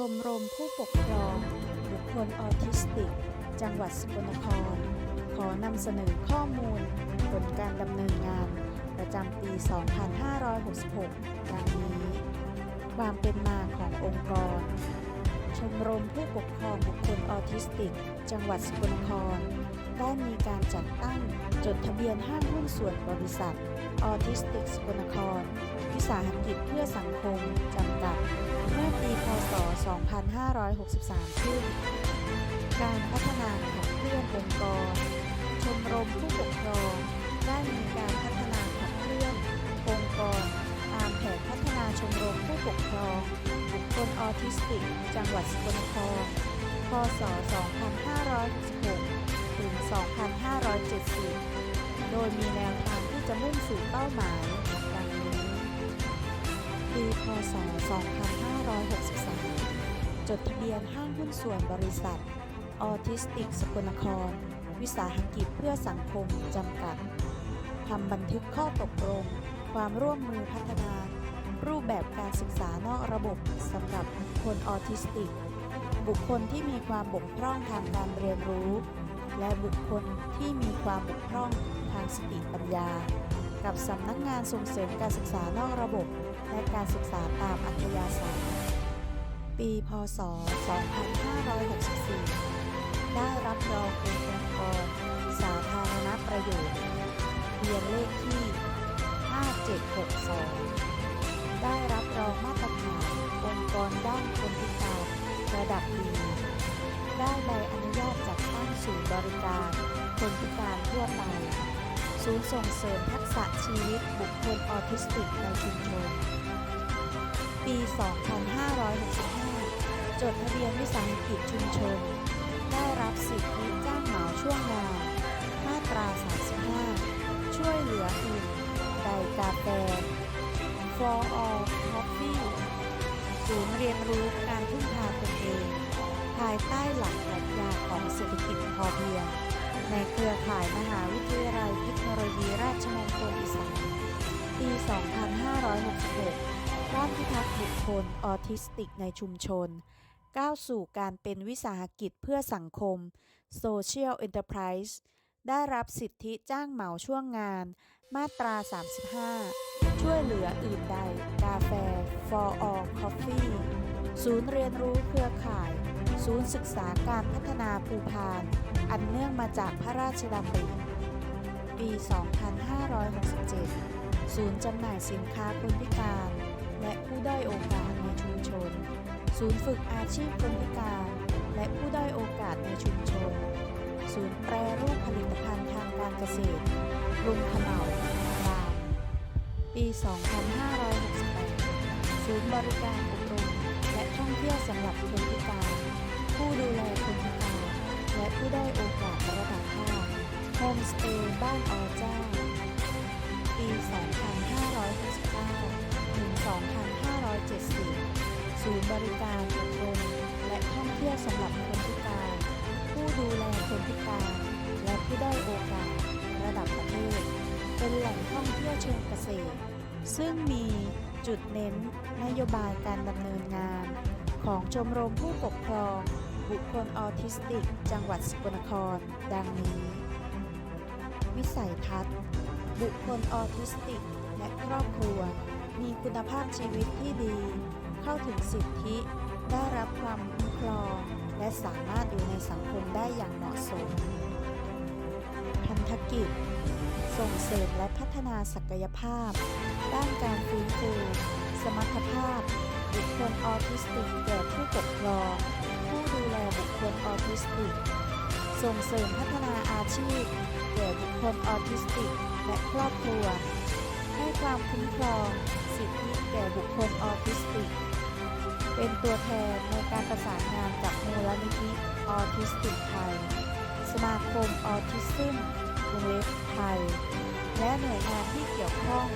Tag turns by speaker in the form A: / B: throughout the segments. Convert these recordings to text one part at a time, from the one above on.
A: ชมรมผู้ปกครอง บุคคลออทิสติก จังหวัดสกลนคร ขอนำเสนอข้อมูล ผลการดำเนินงาน ประจำปี 2566 ดังนี้ ความเป็นมาขององค์กร ชมรมผู้ปกครองบุคคลออทิสติก จังหวัดสกลนคร ได้มีการจัดตั้งจดทะเบียนห้างหุ้นส่วนบริษัท ออทิสติกสกลนคร วิสาหกิจเพื่อสังคม จำกัด เมื่อปีพศ 2563 ขึ้น การพัฒนาขับเคลื่อนองค์กร ชมรมผู้ปกครอง ได้มีการพัฒนาขับเคลื่อนองค์กร ตามแผนพัฒนาชมรมผู้ปกครอง บุคคลออทิสติก จังหวัดสกลนคร พศ 2566 ดยมีแนวทางที่จะมุ่งสู่เป้าหมายดังนี้ปีพศ 2563 จดทะเบียนห้างหุ้นส่วนบริษัท ออทิสติกสกลนคร วิสาหกิจเพื่อสังคมจำกัดทำบันทึกข้อตกลง ความร่วมมือพัฒนา รูปแบบการศึกษานอกระบบสำหรับคคลออทิสติก บุคคลที่มีความบกพร่องทางการเรียนรู้ และบุคคลที่มีความบกพร่องทางสติปัญญา กับสำนักงานส่งเสริมการศึกษานอกระบบ และการศึกษาตามอัธยาศัย ปี พศ 2564 ได้รับรองเป็นองค์กรสาธารณประโยชน์เรียนเลขที่ 5762 ได้รับรองมาตรฐานองค์กรด้านคนพิการระดับดี ได้ใบอนุญาตจัดตั้งศูนย์บริการคนพิการทั่วไป ศูนย์ส่งเสริมทักษะชีวิตบุคคลออทิสติกในชุมชน ปี 2565 จดทะเบียนวิสาหกิจชุมชน ด้านพิทักษ์บุคคลออทิสติกในชุมชน ก้าวสู่การเป็นวิสาหกิจเพื่อสังคม Social Enterprise ได้รับสิทธิจ้างเหมาช่วงงาน มาตรา 35 ช่วยเหลืออื่นใด กาแฟ For All Coffee ศูนย์เรียนรู้เครือข่าย ศูนย์ศึกษาการพัฒนาภูพาน อันเนื่องมาจากพระราชดำริปี 2567 ศูนย์จำหน่ายสินค้าคนพิการ และผู้ด้อยโอกาสในชุมชน ศูนย์ฝึกอาชีพคนพิการ และผู้ด้อยโอกาสในชุมชน ศูนย์แปรรูปผลิตภัณฑ์ทางการเกษตรลุงขเหมาลามปี 2568 ศูนย์บริการอบรมและท่องเที่ยวสำหรับคนพิการ ผู้ดูแลคนพิการ และผู้ด้อยโอกาสระดับภาคโฮมสเตย์บ้านอเซึ่งมีจุดเน้นนโยบายการดำเนินงาน ของชมรมผู้ปกครอง บุคคลออทิสติก จังหวัดสกลนคร ดังนี้ วิสัยทัศน์ บุคคลออทิสติก และครอบครัว มีคุณภาพชีวิตที่ดี เข้าถึงสิทธิ ได้รับความคุ้มครอง และสามารถอยู่ในสังคมได้อย่างเหมาะสม พันธกิจ ส่งเสริมและพัฒนาศักยภาพ ด้านการฟื้นฟู สมรรถภาพ บุคคลออทิสติกแก่ผู้ปกครองผู้ดูแลบุคคลออทิสติก ส่งเสริมพัฒนาอาชีพแก่บุคคลออทิสติก และครอบครัว ให้ความคุ้มครองสิทธิแก่บุคคลออทิสติก เป็นตัวแทนในการประสานงานกับมูลนิธิออทิสติกไทย สมาคมออทิซึม วงเล็บไทย และหน่วยงานที่เกี่ยวข้อง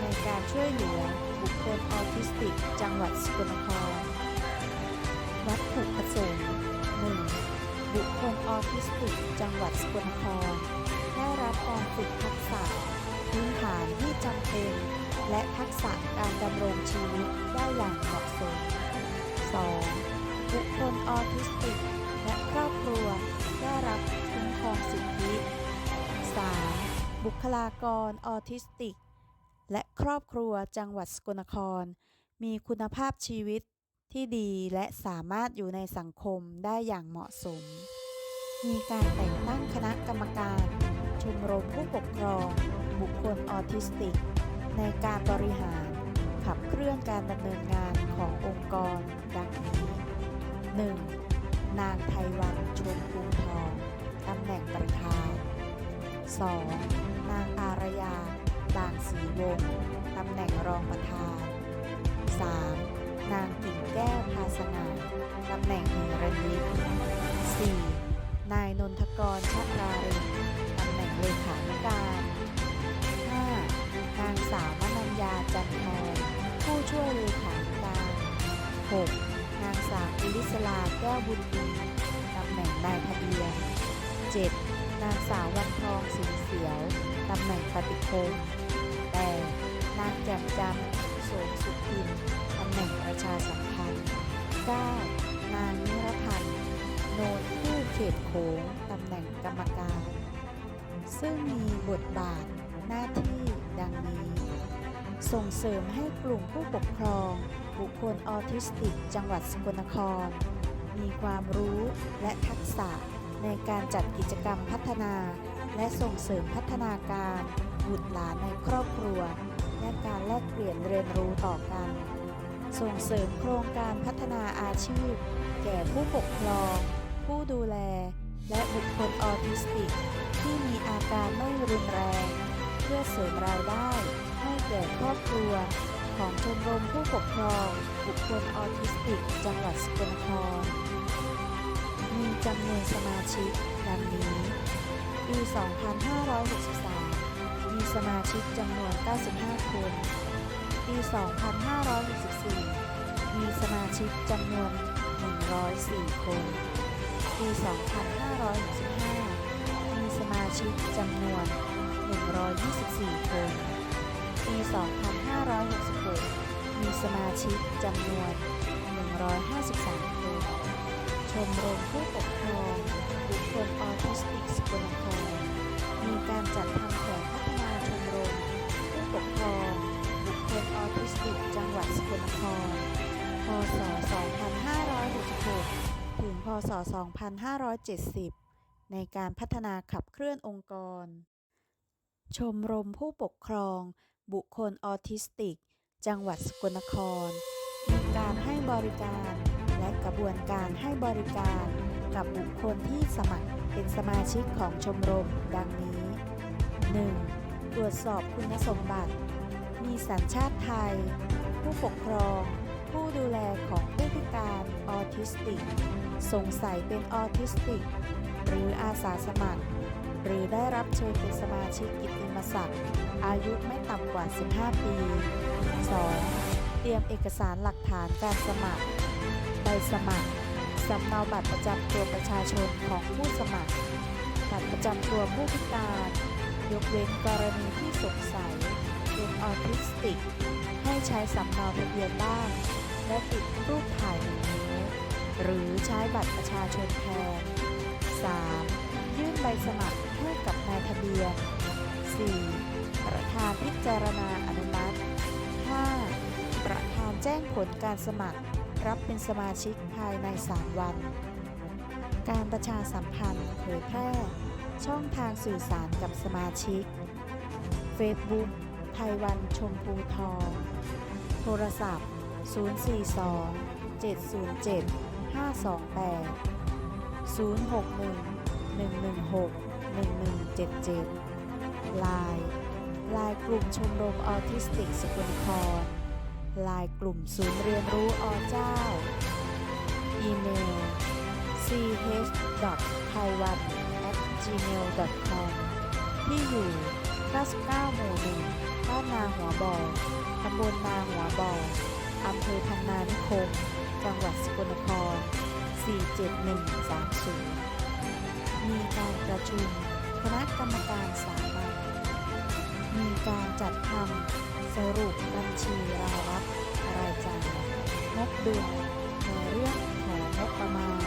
A: ในการช่วยเหลือบุคคลออทิสติก จังหวัดสกลนคร วัตถุประสงค์ 1. บุคคลออทิสติก จังหวัดสกลนคร ได้รับการฝึกทักษะพื้นฐานที่จำเป็น และทักษะการดำรงชีวิตได้อย่างเหมาะสม 2. บุคคลออทิสติก และครอบครัวได้รับคุ้มครองสิทธิ 3. บุคลากรออทิสติก และครอบครัวจังหวัดสกลนคร มีคุณภาพชีวิตที่ดีและสามารถอยู่ในสังคมได้อย่างเหมาะสม มีการแต่งตั้งคณะกรรมการชมรมผู้ปกครอง บุคคลออทิสติก ในการบริหาร ขับเคลื่อนการดำเนินงานขององค์กรดังนี้ 1. นางไทยวันชมพูทอง ตำแหน่งประธาน 2. นางอารยา บางศรีวง ตำแหน่งรองประธาน 3. นางกิ่งแก้วภาสนาตำแหน่งเหรัญยิก 4. นายนนทกรชัตรารีตำแหน่งเลขานุการ 5. นางสาวมนัญญาจันทองผู้ช่วยเลขานุการ 6. นางสาวกุลิศลาแก้วบุญดีตำแหน่งนายทะเบียน 7. นางสาววันทองสิงเสียว ตำแหน่งปฏิคม 8. นางแจ่มจันทร์โสมสุขิน ตำแหน่งประชาสัมพันธ์ 9. นางนิรพันธ์โนนผู้เขตโขงตำแหน่งกรรมการ ซึ่งมีบทบาทหน้าที่ดังนี้ ส่งเสริมให้กลุ่มผู้ปกครอง บุคคลออทิสติก จังหวัดสกลนคร มีความรู้และทักษะ ในการจัดกิจกรรมพัฒนา และส่งเสริมพัฒนาการบุตรหลานในครอบครัว และการแลกเปลี่ยนเรียนรู้ต่อกัน ส่งเสริมโครงการพัฒนาอาชีพ แก่ผู้ปกครอง ผู้ดูแล และบุคคลออทิสติก ที่มีอาการไม่รุนแรง เพื่อเสริมรายได้ให้แก่ครอบครัวของชมรมผู้ปกครอง บุคคลออทิสติก จังหวัดสกลนคร จำนวนสมาชิกดังนี้ ปี 2563 มีสมาชิกจำนวน 95 คน ปี 2564 มีสมาชิกจำนวน 104 คน ปี 2565 มีสมาชิกจำนวน 124 คน ปี 2566 มีสมาชิกจำนวน 153 คน ชมรมผู้ปกครองบุคคลออทิสติกสกลนครมีการจัดทำแผนพัฒนาชมรม ผู้ปกครองบุคคลออทิสติกจังหวัดสกลนคร พศ 2566 ถึง พศ 2570 ในการพัฒนาขับเคลื่อนองค์กร ชมรมผู้ปกครอง บุคคลออทิสติก จังหวัดสกลนคร มีการให้บริการ และกระบวนการให้บริการกับบุคคลที่สมัครเป็นสมาชิกของชมรมดังนี้ 1. ตรวจสอบคุณสมบัติ มีสัญชาติไทย ผู้ปกครอง ผู้ดูแลของผู้พิการออทิสติก สงสัยเป็นออทิสติก หรืออาสาสมัคร หรือได้รับเชิญเป็นสมาชิกกิตติมศักดิ์อายุไม่ต่ำกว่า 15 ปี 2. เตรียมเอกสารหลักฐานการสมัคร สมัคร สำเนาบัตรประจำตัวประชาชนของผู้สมัคร บัตรประจำตัวผู้พิการ ยกเว้นกรณีที่สงสัยเป็นออทิสติก ให้ใช้สำเนาทะเบียนบ้าน และติดรูปถ่ายหนึ่งนิ้วหรือใช้บัตรประชาชนแทน 3. ยื่นใบสมัครให้กับนายทะเบียน 4. ประธานพิจารณาอนุมัติ 5. ประธานแจ้งผลการสมัคร รับเป็นสมาชิกภายใน 3 วัน การประชาสัมพันธ์เผยแพร่ ช่องทางสื่อสารกับสมาชิก Facebook ไทยวันชมพูทอง โทรศัพท์ 042 707 528 061 116 1177ลายลายกลุ่มชมรมออทิสติกสกลคร ลายกลุ่มศูนย์เรียนรู้อเจ้า อีเมล ch.taiwan@gmail.com ที่อยู่ 99 หมู่1บ้านนาหัวบ่อตำบลนาหัวบ่ออำเภอพันนานิคม จังหวัดสกลนคร 47130 มีการประชุมคณะกรรมการสามัญมีการจัดทำ รุปบัญชีรายรับรายจ่ายงบดุลในเรื่องของงบประมาณ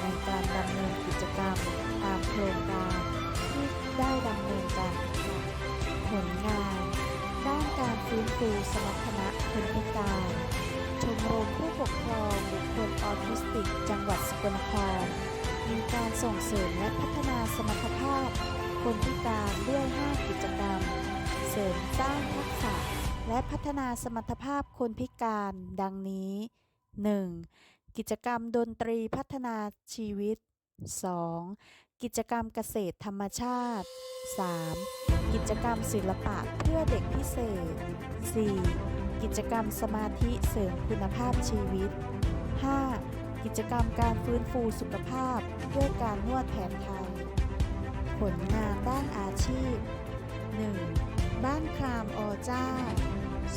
A: ในการดำเนินกิจกรรมตามโครงการที่ได้ดำเนินการผลงาน ด้านการฟื้นฟูสมรรถนะคนพิการ ชมรมผู้ปกครองบุคคลออทิสติก จังหวัดสกลนคร มีการส่งเสริมและพัฒนาสมรรถภาพ คนพิการด้วย 5 กิจกรรม เสริมสร้างทักษะ และพัฒนาสมรรถภาพคนพิการดังนี้ 1. กิจกรรมดนตรีพัฒนาชีวิต 2. กิจกรรมเกษตรธรรมชาติ 3. กิจกรรมศิลปะเพื่อเด็กพิเศษ 4. กิจกรรมสมาธิเสริมคุณภาพชีวิต 5. กิจกรรมการฟื้นฟูสุขภาพด้วยการนวดแผนไทย ผลงานด้านอาชีพ 1. บ้านครามอเจ้า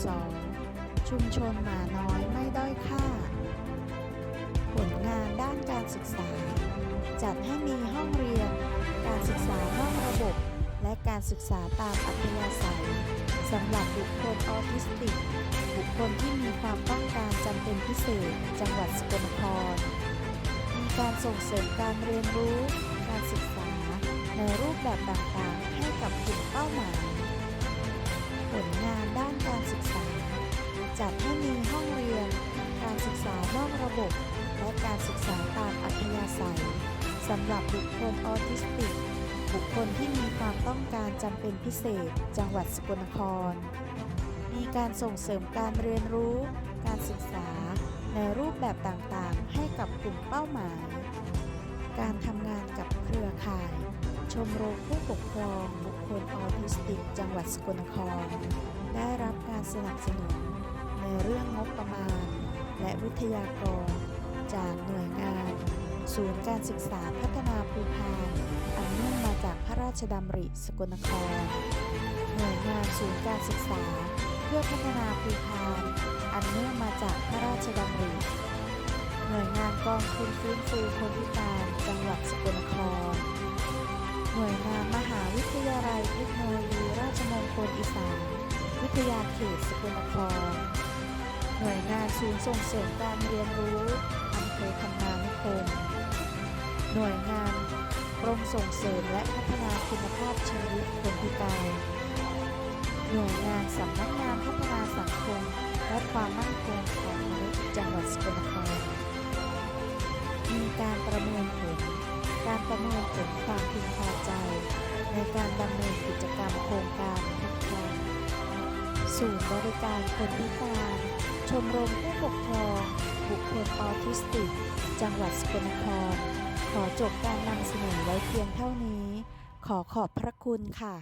A: 2. ชุมชนหมาน้อยไม่ด้อยค่า ผลงานด้านการศึกษา จัดให้มีห้องเรียน การศึกษานอกระบบ และการศึกษาตามอัธยาศัยสำหรับบุคคลออทิสติก บุคคลที่มีความต้องการจำเป็นพิเศษ จังหวัดสกลนคร มีการส่งเสริมการเรียนรู้ การศึกษา ในรูปแบบต่างๆ ให้กับกลุ่มเป้าหมาย ผลงานด้านการศึกษา จัดให้มีห้องเรียน การศึกษานอกระบบ และการศึกษาตามอัธยาศัยสำหรับบุคคลออทิสติก บุคคลที่มีความต้องการจำเป็นพิเศษ จังหวัดสกลนคร มีการส่งเสริมการเรียนรู้ การศึกษา ในรูปแบบต่างๆ ให้กับกลุ่มเป้าหมาย การทำงานกับเครือข่าย ชมรมผู้ปกครอง คคลออทิสติกจังหวัดสกลนคร ได้รับการสนับสนุน ในเรื่องงบประมาณ และวิทยากร จากหน่วยงาน ศูนย์การศึกษาพัฒนาภูพานอันเนื่องมาจากพระราชดำริสกลนคร หน่วยงานศูนย์การศึกษา เพื่อพัฒนาภูพานอันเนื่องมาจากพระราชดำริหน่วยงานกองทุนฟื้นฟูคนพิการจังหวัดสกลนคร หน่วยงานมา ยาลัยเทคโนโลยีราชมงคลอีสาน วิทยาเขตสกลนคร หน่วยงานศูนย์ส่งเสริมการเรียนรู้อำเภอคำนานิคม หน่วยงานกรมส่งเสริมและพัฒนาคุณภาพชีวิตคนพิการหน่วยงานสำนักงานพัฒนาสังคม และความมั่นคงของมนุษย์จังหวัดสกลนครมีการประเมินผล การประเมินผลความพึงพอใจ ในการดำเนินกิจกรรมโครงการพักครั้งศูนย์บริการคนพิการ ชมรมผู้ปกครอง บุคคลออทิสติก จังหวัดสกลนคร ขอจบการนำเสนอไว้เพียงเท่านี้ ขอขอบพระคุณค่ะ